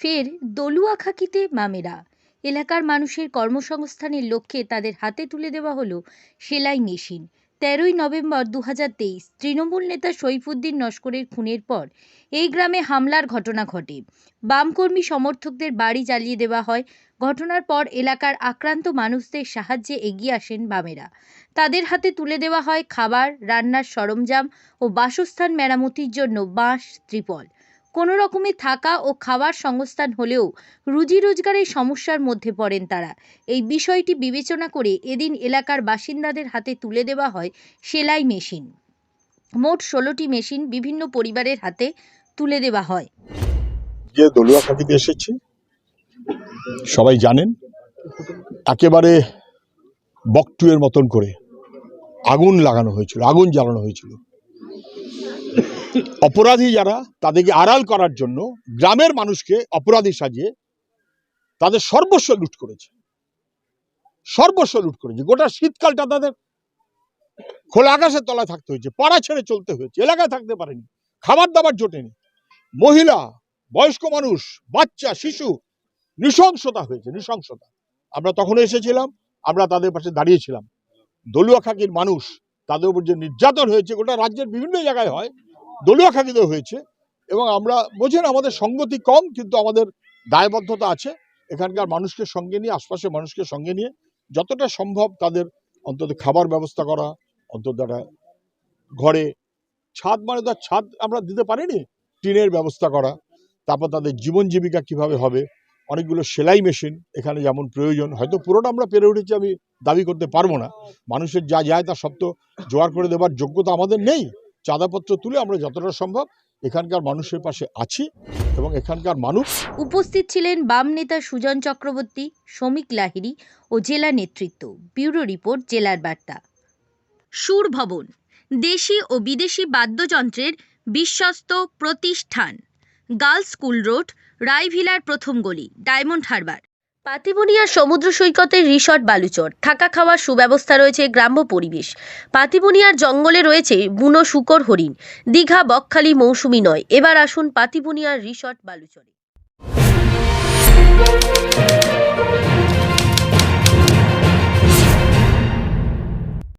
ফের দলুয়াখাকিতে মামেরা। এলাকার মানুষের কর্মসংস্থানের লক্ষ্যে তাদের হাতে তুলে দেওয়া হলো সেলাই মেশিন। তেরোই নভেম্বর দু তেইশ তৃণমূল নেতা সৈফুদ্দিন নস্করের খুনের পর এই গ্রামে হামলার ঘটনা ঘটে। বামকর্মী সমর্থকদের বাড়ি জ্বালিয়ে দেওয়া হয়। ঘটনার পর এলাকার আক্রান্ত মানুষদের সাহায্যে এগিয়ে আসেন বামেরা। তাদের হাতে তুলে দেওয়া হয় খাবার, রান্নার সরঞ্জাম ও বাসস্থান মেরামতির জন্য বাঁশ, ত্রিপল। কোনো রকমে থাকা ও খাওয়ার সংস্থান হলেও রুজি রোজগারের সমস্যার মধ্যে পড়েন তারা। এই বিষয়টি বিবেচনা করে এদিন এলাকার বাসিন্দাদের হাতে তুলে দেওয়া হয় সেলাই মেশিন। মোট ষোলোটি মেশিন বিভিন্ন পরিবারের হাতে তুলে দেওয়া হয়। যে দলুয়া খাটিতে এসেছি, সবাই জানেন, একেবারে বকটুয়ের মতন করে আগুন লাগানো হয়েছিল, আগুন জ্বালানো হয়েছিল। অপরাধী যারা, তাদেরকে আড়াল করার জন্য গ্রামের মানুষকে অপরাধী সাজিয়ে তাদের সর্বস্ব লুট করেছে। সর্বস্ব লুট করেছে। গোটা শীতকালটা তাদের খোলা আকাশের তলায় থাকতে হয়েছে, পাড়া ছেড়ে চলতে হয়েছে, এলাকায় থাকতে পারেনি, খাবার দাবার জোটেনি। মহিলা, বয়স্ক মানুষ, বাচ্চা, শিশু, নৃশংসতা হয়েছে, নৃশংসতা। আমরা তখন এসেছিলাম, আমরা তাদের পাশে দাঁড়িয়েছিলাম। দলুয়া খাকির মানুষ তাদের উপর যে নির্যাতন হয়েছে, গোটা রাজ্যের বিভিন্ন জায়গায় হয়, দলীয় খাকিতেও হয়েছে, এবং আমরা বোঝেন আমাদের সঙ্গতি কম, কিন্তু আমাদের দায়বদ্ধতা আছে। এখানকার মানুষকে সঙ্গে নিয়ে, আশপাশের মানুষকে সঙ্গে নিয়ে যতটা সম্ভব তাদের অন্তত খাবার ব্যবস্থা করা, অন্তত একটা ঘরে ছাদ মানে তো ছাদ আমরা দিতে পারিনি, টিনের ব্যবস্থা করা, তারপর তাদের জীবন জীবিকা কীভাবে হবে অনেকগুলো সেলাই মেশিন এখানে যেমন প্রয়োজন, হয়তো পুরোটা আমরা পেরে উঠেছি, আমি দাবি করতে পারব না। মানুষের যা যায় তা সব তো জোগাড় করে দেওয়ার যোগ্যতা আমাদের নেই। চাঁদাপত্র তুলে আমরা যতটা সম্ভব এখানকার মানুষের পাশে আছি এবং এখানকার মানুষ উপস্থিত ছিলেন বাম নেতা সুজন চক্রবর্তী, শ্রমিক লাহিড়ী ও জেলা নেতৃত্ব। ব্যুরো রিপোর্ট, জেলার বার্তা। সুর ভবন দেশি ও বিদেশি বাদ্যযন্ত্রের বিশ্বস্ত প্রতিষ্ঠান। গার্লস স্কুল রোড, রায়ভিলার প্রথম গলি, ডায়মন্ড হারবার। পাতিবনিয়া সমুদ্র সৈকতের রিসর্ট বালুচর, থাকা খাওয়ার সুব্যবস্থা রয়েছে গ্রাম্য পরিবেশ। পাতিবনিয়ার জঙ্গলে রয়েছে বুনো শুকর হরিণ, দীঘা, বকখালি, মৌসুমি নয়। এবার আসুন পাতিবনিয়ার রিসর্ট বালুচরে।